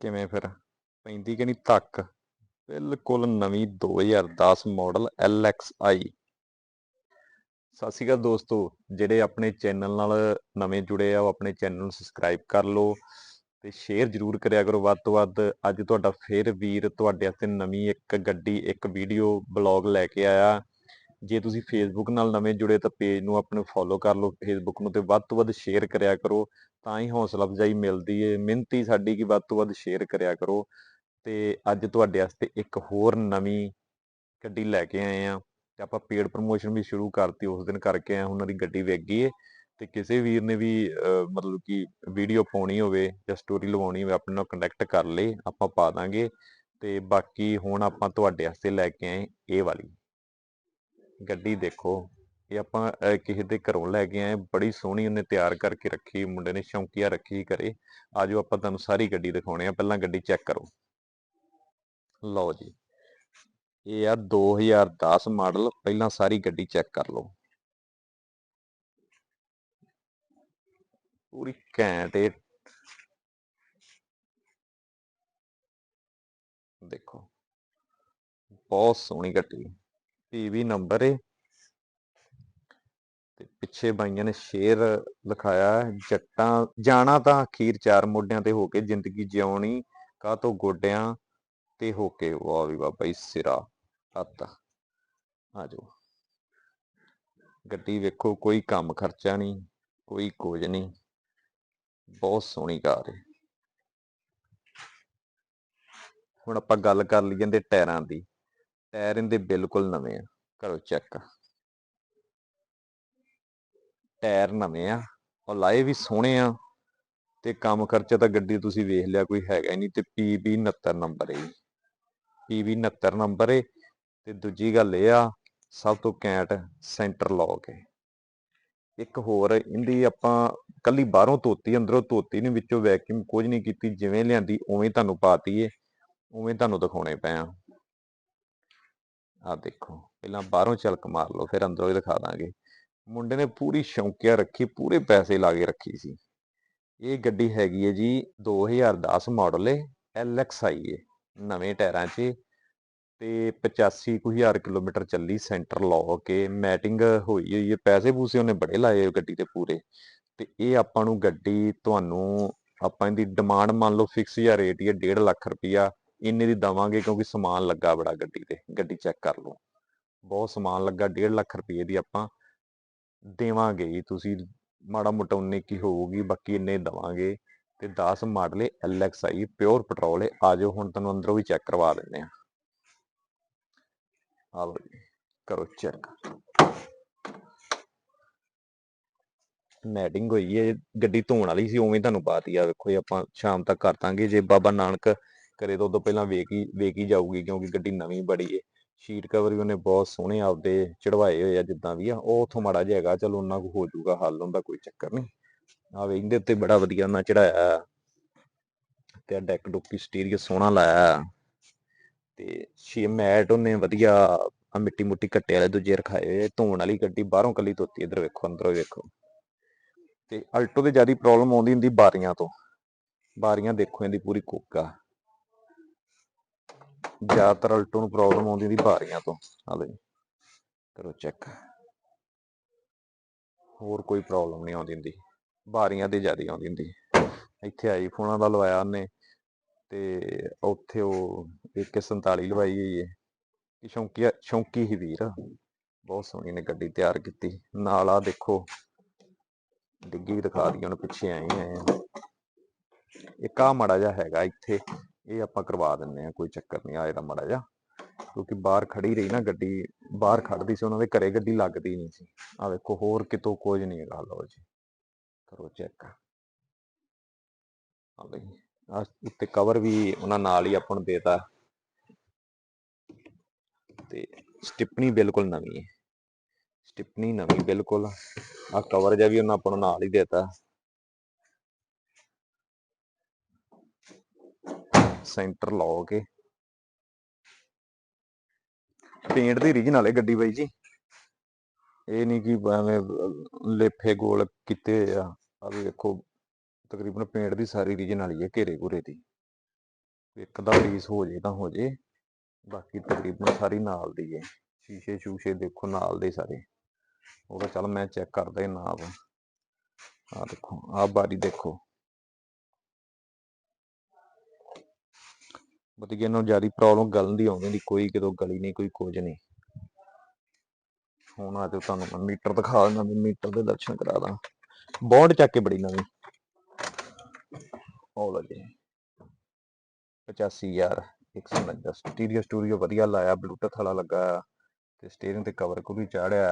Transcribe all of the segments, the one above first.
ਕਿਵੇਂ ਫਿਰ? ਪੈਂਦੀ ਕਿ ਨਹੀਂ ਤੱਕ? ਬਿਲਕੁਲ ਨਵੀਂ 2010 ਮਾਡਲ LXI ਸਤਿ ਸ਼੍ਰੀ ਅਕਾਲ ਦੋਸਤੋ, ਜਿਹੜੇ ਆਪਣੇ ਚੈਨਲ ਨਾਲ ਨਵੇਂ ਜੁੜੇ ਆ, ਉਹ ਆਪਣੇ ਚੈਨਲ ਨੂੰ ਸਬਸਕ੍ਰਾਈਬ ਕਰ ਲਓ ਤੇ ਸ਼ੇਅਰ ਜ਼ਰੂਰ ਕਰਿਆ ਕਰੋ। ਵੱਧ ਤੋਂ ਵੱਧ ਅੱਜ ਤੁਹਾਡਾ ਫੇਰ ਵੀਰ ਤੁਹਾਡੇ ਵਾਸਤੇ ਨਵੀਂ ਇੱਕ ਗੱਡੀ, ਇੱਕ ਵੀਡੀਓ, ਬਲੌਗ ਲੈ ਕੇ ਆਇਆ। ਜੇ ਤੁਸੀਂ ਫੇਸਬੁੱਕ ਨਾਲ ਨਵੇਂ ਜੁੜੇ ਤਾਂ ਪੇਜ ਨੂੰ ਆਪਣੇ ਫੋਲੋ ਕਰ ਲਓ ਫੇਸਬੁੱਕ ਨੂੰ ਤੇ ਵੱਧ ਤੋਂ ਵੱਧ ਸ਼ੇਅਰ ਕਰਿਆ ਕਰੋ ਤਾਂ ਹੀ ਹੌਸਲਾ ਅਫਜ਼ਾਈ ਮਿਲਦੀ ਏ ਮਿਹਨਤੀ ਸਾਡੀ ਕਿ ਵੱਧ ਤੋਂ ਵੱਧ ਸ਼ੇਅਰ ਕਰਿਆ ਕਰੋ। ਤੇ ਅੱਜ ਤੁਹਾਡੇ ਵਾਸਤੇ ਇੱਕ ਹੋਰ ਨਵੀਂ ਗੱਡੀ ਲੈ ਕੇ ਆਏ ਆ ਤੇ ਆਪਾਂ ਪੇਡ ਪ੍ਰੋਮੋਸ਼ਨ ਵੀ ਸ਼ੁਰੂ ਕਰਤੀ ਉਸ ਦਿਨ ਕਰਕੇ ਆਏ ਉਹਨਾਂ ਦੀ ਗੱਡੀ ਵਿਕ ਗਈ ਏ। ਤੇ ਕਿਸੇ ਵੀਰ ਨੇ ਵੀ ਅਹ, ਮਤਲਬ ਕਿ ਵੀਡੀਓ ਪਾਉਣੀ ਹੋਵੇ ਜਾਂ ਸਟੋਰੀ ਲਵਾਉਣੀ ਹੋਵੇ ਆਪਣੇ ਨਾਲ ਕੰਟੈਕਟ ਕਰ ਲੇ ਆਪਾਂ ਪਾ ਦਾਂਗੇ। ਤੇ ਬਾਕੀ ਹੁਣ ਆਪਾਂ ਤੁਹਾਡੇ ਵਾਸਤੇ ਲੈ ਕੇ ਆਏ ਇਹ ਵਾਲੀ। ਗੱਡੀ ਦੇਖੋ। ਇਹ ਆਪਾਂ ਅਹ, ਕਿਸੇ ਦੇ ਘਰੋਂ ਲੈ ਕੇ ਆਏ ਬੜੀ ਸੋਹਣੀ ਉਹਨੇ ਤਿਆਰ ਕਰਕੇ ਰੱਖੀ ਮੁੰਡੇ ਨੇ ਸ਼ੌਂਕੀਆ ਰੱਖੀ ਘਰੇ। ਆਜੋ ਆਪਾਂ ਤੁਹਾਨੂੰ ਸਾਰੀ ਗੱਡੀ ਦਿਖਾਉਣੇ ਆ ਪਹਿਲਾਂ ਗੱਡੀ ਚੈੱਕ ਕਰੋ। ਲਓ ਜੀ। ਇਹ ਆ 2010 ਮਾਡਲ ਪਹਿਲਾਂ ਸਾਰੀ ਗੱਡੀ ਚੈੱਕ ਕਰ ਲਓ। ਪੂਰੀ ਘੈਂਟ ਏ ਦੇਖੋ। ਬਹੁਤ ਸੋਹਣੀ ਗੱਡੀ। ਪੀਵੀ ਨੰਬਰ ਏ। ਤੇ ਪਿੱਛੇ ਬਾਈਆਂ ਨੇ ਸ਼ੇਰ ਲਿਖਾਇਆ, ਜੱਟਾਂ, ਜਾਣਾ ਤਾਂ ਅਖੀਰ ਚਾਰ ਮੋਢਿਆਂ ਤੇ ਹੋ ਕੇ ਜ਼ਿੰਦਗੀ ਜਿਉਣੀ, ਕਾਹ ਤੋਂ ਗੋਡਿਆਂ ਤੇ ਹੋ ਕੇ? ਵਾਹ ਵੀ ਵਾਹ ਬਈ, ਸਿਰਾ ਹੱਤ ਆਜੋ ਗੱਡੀ ਵੇਖੋ, ਕੋਈ ਕੰਮ ਖਰਚਾ ਨਹੀਂ, ਕੋਈ ਕੁਝ ਨਹੀਂ। ਬਹੁਤ ਸੋਹਣੀ ਕਾਰ ਹੈ ਹੁਣ ਆਪਾਂ ਗੱਲ ਕਰ ਲਈ ਜਾਂਦੇ ਟਾਇਰਾਂ ਦੀ। ਟਾਇਰ ਇਹਦੇ ਬਿਲਕੁਲ ਨਵੇਂ ਆ ਕਰੋ ਚੈੱਕ ਟਾਇਰ ਨਵੇਂ ਆ, ਉਹ ਲਾਏ ਵੀ ਸੋਹਣੇ ਆ, ਤੇ ਕੰਮ ਖਰਚਾ ਤਾਂ ਗੱਡੀ ਤੁਸੀਂ ਵੇਖ ਲਿਆ ਕੋਈ ਹੈਗਾ ਹੀ ਨਹੀਂ, ਤੇ PB 69 ਨੰਬਰ ਹੈ PB 69 ਨੰਬਰ ਹੈ ਤੇ ਦੂਜੀ ਗੱਲ ਇਹ ਆ, ਸਭ ਤੋਂ ਕੈਂਟ ਸੈਂਟਰ ਲੌਕ ਹੈ ਇੱਕ ਹੋਰ, ਇਹਦੀ ਆਪਾਂ ਕੱਲੀ ਬਾਹਰੋਂ ਧੋਤੀ, ਅੰਦਰੋਂ ਧੋਤੀ ਨਹੀਂ, ਵਿੱਚੋਂ ਵੈਕਿਊਮ ਕੁਝ ਨਹੀਂ ਕੀਤੀ, ਜਿਵੇਂ ਲਿਆਂਦੀ, ਉਵੇਂ ਤੁਹਾਨੂੰ ਪਾਤੀ ਏ, ਉਵੇਂ ਤੁਹਾਨੂੰ ਦਿਖਾਉਣੇ ਪਏ ਆ ਦੇਖੋ, ਪਹਿਲਾਂ ਬਾਹਰੋਂ ਝਲਕ ਮਾਰ ਲਓ, ਫਿਰ ਅੰਦਰੋਂ ਹੀ ਦਿਖਾ ਦਾਂਗੇ। ਮੁੰਡੇ ਨੇ ਪੂਰੀ ਸ਼ੌਂਕਿਆ ਰੱਖੀ, ਪੂਰੇ ਪੈਸੇ ਲਾ ਕੇ ਰੱਖੀ ਸੀ। ਇਹ ਗੱਡੀ ਹੈਗੀ ਹੈ ਜੀ 2010 ਮਾਡਲ ਏ LXI ਏ, ਨਵੇਂ ਟਾਇਰਾਂ 'ਚ ਤੇ 85 ਕੁ ਹਜ਼ਾਰ ਕਿਲੋਮੀਟਰ ਚੱਲੀ ਸੈਂਟਰ ਲਾ ਕੇ ਮੈਟਿੰਗ ਹੋਈ ਹੋਈ ਹੈ ਪੈਸੇ ਪੂਸੇ ਉਹਨੇ ਬੜੇ ਲਾਏ ਗੱਡੀ ਤੇ ਪੂਰੇ। ਤੇ ਇਹ ਆਪਾਂ ਨੂੰ ਗੱਡੀ ਤੁਹਾਨੂੰ, ਆਪਾਂ ਇਹਦੀ ਡਿਮਾਂਡ ਮੰਨ ਲਓ ਫਿਕਸ ਜਾਂ ਰੇਟ ਹੀ ਹੈ 1.5 ਲੱਖ ਰੁਪਈਆ ਇੰਨੇ ਦੀ ਦਵਾਂਗੇ ਕਿਉਂਕਿ ਸਮਾਨ ਲੱਗਾ ਬੜਾ ਗੱਡੀ ਤੇ, ਗੱਡੀ ਚੈੱਕ ਕਰ ਲਓ। ਬਹੁਤ ਸਮਾਨ ਲੱਗਾ 1.5 ਲੱਖ ਰੁਪਏ ਦੀ ਆਪਾਂ ਦੇਵਾਂਗੇ ਜੀ, ਤੁਸੀਂ ਮਾੜਾ ਮੋਟਾ ਉਨੇ ਕੀ ਹੋਊਗੀ, ਬਾਕੀ ਇੰਨੇ ਦਵਾਂਗੇ ਤੇ 10 ਮਾਡਲ LXI ਪਿਓਰ ਪੈਟਰੋਲ ਹੈ ਆਜੋ ਹੁਣ ਤੁਹਾਨੂੰ ਅੰਦਰੋਂ ਵੀ ਚੈੱਕ ਕਰਵਾ ਦਿੰਦੇ ਆ ਆ ਕਰੋ ਚੈੱਕ। ਮੈਟਿੰਗ ਹੋਈ ਹੈ ਗੱਡੀ ਧੋਣ ਵਾਲੀ ਸੀ, ਉਵੇਂ ਤੁਹਾਨੂੰ ਬਾਤ ਹੀ ਆ, ਵੇਖੋ ਇਹ ਆਪਾਂ ਸ਼ਾਮ ਤੱਕ ਕਰ ਦਾਂਗੇ, ਜੇ ਬਾਬਾ ਨਾਨਕ ਘਰੇ ਤੋਂ ਉਦੋਂ ਪਹਿਲਾਂ ਵੇਖ ਹੀ ਵੇਖ ਹੀ ਜਾਊਗੀ ਕਿਉਂਕਿ ਗੱਡੀ ਨਵੀਂ ਬੜੀ ਏ। ਸ਼ੀਟ ਕਵਰ ਵੀ ਉਹਨੇ ਬਹੁਤ ਸੋਹਣੇ ਆਪਦੇ ਚੜਵਾਏ ਹੋਏ ਆ ਜਿੱਦਾਂ ਵੀ ਆ। ਉਹ ਉਥੋਂ ਮਾੜਾ ਜਿਹਾ ਹੈਗਾ, ਚਲੋ ਉਹਨਾਂ ਕੋ ਹੋ ਜਾਊਗਾ ਹੱਲ ਹੁੰਦਾ ਕੋਈ ਚੱਕਰ ਨਹੀਂ। ਆ ਵੇ ਇਹਦੇ ਉੱਤੇ ਬੜਾ ਵਧੀਆ ਉਹਨਾਂ ਚੜਾਇਆ ਤੇ ਆ ਡੈਕ ਡੁੱਕੀ ਸਟੀਰੀਓ ਸੋਹਣਾ ਲਾਇਆ। ਤੇ ਛੇ ਮੈਟ ਉਹਨੇ ਵਧੀਆ ਆ ਮਿੱਟੀ ਮੁੱਟੀ ਕੱਟੇ ਵਾਲੇ ਦੂਜੇ ਰਖਾਏ ਹੋਏ ਧੋਣ ਵਾਲੀ ਗੱਡੀ ਬਾਹਰੋਂ ਕੱਲੀ ਧੋਤੀ, ਇੱਧਰ ਵੇਖੋ, ਅੰਦਰੋਂ ਵੇਖੋ। ਤੇ ਅਲਟੋ ਤੇ ਜ਼ਿਆਦਾ ਪ੍ਰੋਬਲਮ ਆਉਂਦੀ ਹੁੰਦੀ ਬਾਰੀਆਂ ਤੋਂ। ਬਾਰੀਆਂ ਦੇਖੋ, ਇਹਦੀ ਪੂਰੀ ਕੁੱਕ ਆ। ਜ਼ਿਆਦਾਤਰ ਅਲਟੋ ਨੂੰ ਪ੍ਰੋਬਲਮ ਆਉਂਦੀ ਹੁੰਦੀ ਬਾਰੀਆਂ ਤੋਂ ਆ ਲਓ ਕਰੋ ਚੈੱਕ ਹੋਰ ਕੋਈ ਪ੍ਰੋਬਲਮ ਨਹੀਂ ਆਉਂਦੀ ਹੁੰਦੀ। ਬਾਰੀਆਂ ਤੇ ਜ਼ਿਆਦਾ ਆਉਂਦੀ ਹੁੰਦੀ। ਇੱਥੇ ਆਈ ਦਾ ਲਵਾਇਆ ਉਹਨੇ ਤੇ ਉੱਥੇ ਉਹ 147 ਲਵਾਈ ਹੋਈ ਹੈ ਸ਼ੌਂਕੀ ਸ਼ੌਂਕੀ ਹੀ ਵੀਰ ਬਹੁਤ ਸੋਹਣੀ ਨੇ ਗੱਡੀ ਤਿਆਰ ਕੀਤੀ। ਨਾਲ ਆ ਦੇਖੋ, ਡਿੱਗੀ ਵੀ ਦਿਖਾ ਦਈਏ ਹੁਣ ਪਿੱਛੇ ਆਏ ਆਏ ਆ। ਇੱਕ ਆ ਮੜਾ ਜਿਹਾ ਹੈਗਾ ਇੱਥੇ। ਇਹ ਆਪਾਂ ਕਰਵਾ ਦਿੰਨੇ ਆ ਕੋਈ ਚੱਕਰ ਨਹੀਂ ਆ ਇਹਦਾ ਮੜਾ ਜਿਹਾ। ਕਿਉਂਕਿ ਬਾਹਰ ਖੜੀ ਰਹੀ ਨਾ ਗੱਡੀ, ਬਾਹਰ ਖੜਦੀ ਸੀ, ਉਹਨਾਂ ਦੇ ਘਰੇ ਗੱਡੀ ਲੱਗਦੀ ਨਹੀਂ ਸੀ। ਆ ਵੇਖੋ, ਹੋਰ ਕਿਤੋਂ ਕੁਝ ਨਹੀਂ ਹੈਗਾ, ਲਓ ਜੀ। ਕਰੋ ਚੈੱਕ। ਆ ਬਈ ਆ ਉੱਤੇ ਕਵਰ ਵੀ ਉਹਨਾਂ ਨਾਲ ਹੀ ਆਪਾਂ ਨੂੰ ਦੇਤਾ ਤੇ। ਸਟਿਪਨੀ ਬਿਲਕੁਲ ਨਵੀਂ ਹੈ। ਸਟਿਪਣੀ ਨਵੀਂ ਬਿਲਕੁਲ। ਆ ਕਵਰ ਜਿਹਾ ਵੀ ਉਹਨਾਂ ਆਪਾਂ ਨੂੰ ਨਾਲ ਹੀ ਦੇਤਾ ਸੈਂਟਰ ਲਾ ਕੇ। ਪੇਂਟ ਦੀ ਰੀਜਨਲ ਹੈ ਗੱਡੀ ਬਾਈ ਜੀ। ਇਹ ਨਹੀਂ ਕਿ ਐਵੇਂ ਲੇਫੇ ਗੋਲ ਕੀਤੇ ਹੋਏ ਆ। ਆ ਵੀ ਵੇਖੋ, ਤਕਰੀਬਨ ਪੇਂਟ ਦੀ ਸਾਰੀ ਰੀਜਨਲ ਹੀ ਹੈ ਘੇਰੇ ਘੁਰੇ ਦੀ। ਇੱਕ ਦਾ ਪੀਸ ਹੋ ਜੇ ਤਾਂ ਹੋ ਜੇ। ਬਾਕੀ ਤਕਰੀਬਨ ਸਾਰੀ ਨਾਲ ਦੀ ਹੈ ਸ਼ੀਸ਼ੇ ਸ਼ੂਸ਼ੇ ਦੇਖੋ ਨਾਲ ਦੇ ਸਾਰੇ। ਉਹ ਤਾਂ ਚੱਲ ਮੈਂ ਚੈੱਕ ਕਰਦਾ ਹੀ ਨਾਪ। ਆ ਦੇਖੋ ਆ ਬਾਰੀ ਦੇਖੋ। ਵਧੀਆ ਇਹਨਾਂ ਨੂੰ ਜ਼ਿਆਦਾ ਪ੍ਰੋਬਲਮ ਗਲਣ ਦੀ ਆਉਂਦੀ ਨਹੀਂ ਕੋਈ ਕਿਤੋਂ ਗਲੀ ਨਹੀਂ, ਕੋਈ ਕੁਝ ਨਹੀਂ। ਹੁਣ ਆ ਜਾਓ ਤੁਹਾਨੂੰ ਮੈਂ ਮੀਟਰ ਦਿਖਾ ਦਿੰਦਾ ਵੀ ਮੀਟਰ ਦੇ ਦਰਸ਼ਨ ਕਰਾ ਦਾਂ। ਬੌਂਡ ਚੱਕ ਕੇ ਬੜੀ ਨਵੀਂ। ਉਹ ਲੱਗੇ 85000 149 ਸਟੀਰੀਓ ਸਟੂਰੀਓ ਵਧੀਆ ਲਾਇਆ ਬਲੂਟੁੱਥ ਵਾਲਾ ਲੱਗਾ ਤੇ ਸਟੀਅਰਿੰਗ ਤੇ ਕਵਰ ਕੁਰੀ ਚਾੜਿਆ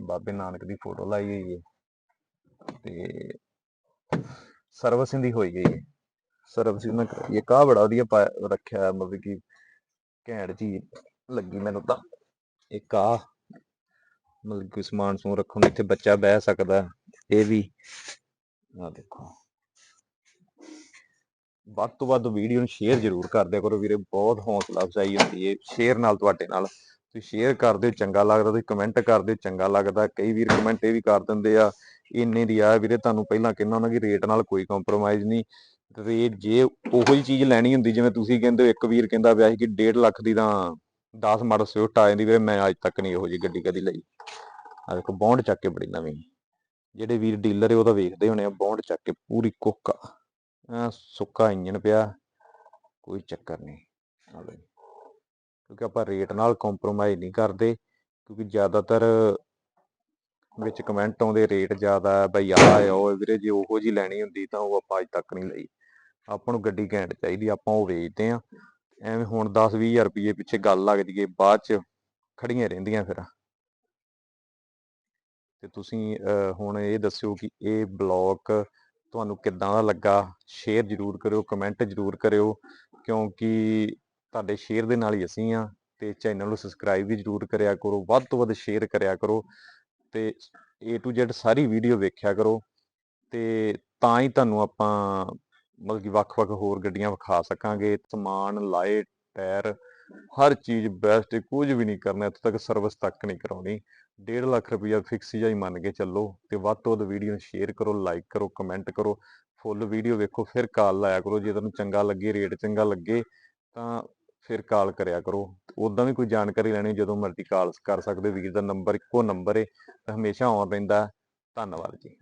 ਬਾਬੇ ਨਾਨਕ ਦੀ ਫੋਟੋ ਲਾਈ ਹੋਈ ਹੈ ਤੇ ਸਰਵਿਸਿੰਗ ਦੀ ਹੋਈ ਗਈ ਹੈ ਸਰਵਿਸਿੰਗ ਨਾ ਕਰਾਈ ਇਹ ਕਾ ਬੜਾ ਵਧੀਆ ਪਾਇਆ- ਰੱਖਿਆ ਮਤਲਬ ਕਿ ਘੈਂਟ ਜੀ ਲੱਗੀ ਮੈਨੂੰ ਤਾਂ। ਇੱਕ ਆ ਮਤਲਬ ਕਿ ਸਮਾਨ ਸਮੂਨ ਰੱਖਣ ਨੂੰ ਇੱਥੇ ਬੱਚਾ ਬਹਿ ਸਕਦਾ। ਹੈ। ਇਹ ਵੀ ਆ ਦੇਖੋ। ਵੱਧ ਤੋਂ ਵੱਧ ਵੀਡੀਓ ਨੂੰ ਸ਼ੇਅਰ ਜ਼ਰੂਰ ਕਰਦੇ ਕਰੋ ਵੀਰੇ, ਬਹੁਤ ਹੌਸਲਾ ਅਫਜ਼ਾਈ ਹੁੰਦੀ ਹੈ ਸ਼ੇਅਰ ਨਾਲ ਤੁਹਾਡੇ ਨਾਲ। ਤੁਸੀਂ ਸ਼ੇਅਰ ਕਰਦੇ ਹੋ ਚੰਗਾ ਲੱਗਦਾ। ਤੁਸੀਂ ਕਮੈਂਟ ਕਰਦੇ ਹੋ ਚੰਗਾ ਲੱਗਦਾ। ਕਈ ਵੀਰ ਕਮੈਂਟ ਇਹ ਵੀ ਕਰ ਦਿੰਦੇ ਆ, ਇੰਨੇ ਦੀ ਆ ਵੀਰੇ, ਤੁਹਾਨੂੰ ਪਹਿਲਾਂ ਕਹਿੰਦਾ ਉਹਨਾਂ ਕਿ ਰੇਟ ਨਾਲ ਕੋਈ ਕੰਪਰੋਮਾਈਜ਼ ਨਹੀਂ। ਰੇਟ ਜੇ ਉਹੋ ਹੀ ਚੀਜ਼ ਲੈਣੀ ਹੁੰਦੀ, ਜਿਵੇਂ ਤੁਸੀਂ ਕਹਿੰਦੇ ਹੋ, ਇੱਕ ਵੀਰ ਕਹਿੰਦਾ ਪਿਆ ਸੀ ਕਿ 1.5 ਲੱਖ ਦੀ ਤਾਂ 10 ਮਾਡਲ ਸਵਿਫਟ ਆ ਜਾਂਦੀ, ਵੀਰੇ ਮੈਂ ਅੱਜ ਤੱਕ ਨਹੀਂ ਇਹੋ ਜਿਹੀ ਗੱਡੀ ਕਦੀ ਲਈ। ਆ ਦੇਖੋ, ਬੌਂਡ ਚੱਕ ਕੇ ਬੜੀ ਨਵੀਂ। ਜਿਹੜੇ ਵੀਰ ਡੀਲਰ ਹੈ ਉਹ ਤਾਂ ਵੇਖਦੇ ਹੋਣੇ ਆ, ਬੌਂਡ ਚੱਕ ਕੇ ਪੂਰੀ ਕੁੱਕ ਆ। ਸੁੱਕਾ ਇੰਜਨ ਪਿਆ, ਕੋਈ ਚੱਕਰ ਨਹੀਂ। ਆ ਕਿਉਂਕਿ ਆਪਾਂ ਰੇਟ ਨਾਲ ਕੰਪਰੋਮਾਈਜ਼ ਨਹੀਂ ਕਰਦੇ, ਕਿਉਂਕਿ ਜ਼ਿਆਦਾਤਰ ਵਿੱਚ ਕਮੈਂਟ ਆਉਂਦੇ, ਰੇਟ ਜ਼ਿਆਦਾ ਹੈ ਬਈ ਆ ਹੈ ਉਹ ਵੀਰੇ ਜੇ ਉਹੋ ਜੀ ਲੈਣੀ ਹੁੰਦੀ ਤਾਂ ਉਹ ਆਪਾਂ ਅੱਜ ਤੱਕ ਨਹੀਂ ਲਈ। ਆਪਾਂ ਨੂੰ ਗੱਡੀ ਘੈਂਟ ਚਾਹੀਦੀ ਆਪਾਂ ਉਹ ਵੇਚਦੇ ਆ। ਐਵੇਂ ਹੁਣ 10 20000 ਰੁਪਏ ਪਿੱਛੇ ਗੱਲ ਲੱਗ ਜੀਏ ਬਾਅਦ ਚ ਖੜੀਆਂ ਰਹਿੰਦੀਆਂ ਫਿਰ। ਤੇ ਤੁਸੀਂ ਹੁਣ ਇਹ ਦੱਸਿਓ ਕਿ ਇਹ ਬਲੌਗ ਤੁਹਾਨੂੰ ਕਿੱਦਾਂ ਦਾ ਲੱਗਾ? ਸ਼ੇਅਰ ਜ਼ਰੂਰ ਕਰਿਓ, ਕਮੈਂਟ ਜ਼ਰੂਰ ਕਰਿਓ, ਕਿਉਂਕਿ ਤੁਹਾਡੇ ਸ਼ੇਅਰ ਦੇ ਨਾਲ ਹੀ ਅਸੀਂ ਆ ਤੇ ਚੈਨਲ ਨੂੰ ਸਬਸਕ੍ਰਾਈਬ ਵੀ ਜ਼ਰੂਰ ਕਰਿਆ ਕਰੋ, ਵੱਧ ਤੋਂ ਵੱਧ ਸ਼ੇਅਰ ਕਰਿਆ ਕਰੋ ਤੇ A to Z ਸਾਰੀ ਵੀਡੀਓ ਵੇਖਿਆ ਕਰੋ ਤੇ ਤਾਂ ਹੀ ਤੁਹਾਨੂੰ ਆਪਾਂ ਮਤਲਬ ਕਿ ਵੱਖ-ਵੱਖ ਹੋਰ ਗੱਡੀਆਂ ਵਿਖਾ ਸਕਾਂਗੇ, ਸਮਾਨ, ਲਾਈਟ, ਟਾਇਰ, ਹਰ ਚੀਜ਼ ਬੈਸਟ ਕੁਝ ਵੀ ਨਹੀਂ ਕਰਨਾ, ਇੱਥੇ ਤੱਕ ਸਰਵਿਸ ਤੱਕ ਨਹੀਂ ਕਰਾਉਣੀ। 1.5 ਲੱਖ ਰੁਪਇਆ ਫਿਕਸ ਹੀ ਮੰਨ ਕੇ ਚੱਲੋ ਤੇ ਵੱਧ ਤੋਂ ਵੱਧ ਵੀਡੀਓ ਨੂੰ ਸ਼ੇਅਰ ਕਰੋ ਲਾਈਕ ਕਰੋ ਕਮੈਂਟ ਕਰੋ ਫੁੱਲ ਵੀਡੀਓ ਵੇਖੋ, ਫਿਰ ਕਾਲ ਲਾਇਆ ਕਰੋ, ਜੇ ਤੁਹਾਨੂੰ ਚੰਗਾ ਲੱਗੇ ਰੇਟ ਚੰਗਾ ਲੱਗੇ, ਤਾਂ ਫਿਰ ਕਾਲ ਕਰਿਆ ਕਰੋ। ਉਦਾਂ ਵੀ ਕੋਈ ਜਾਣਕਾਰੀ ਲੈਣੀ ਜਦੋਂ ਮਰਜ਼ੀ ਕਾਲ ਕਰ ਸਕਦੇ ਹੋ। ਵੀਰ ਦਾ ਨੰਬਰ ਇੱਕੋ ਨੰਬਰ ਹੈ ਤੇ ਹਮੇਸ਼ਾ ਆਨ ਰਹਿੰਦਾ। ਧੰਨਵਾਦ ਜੀ।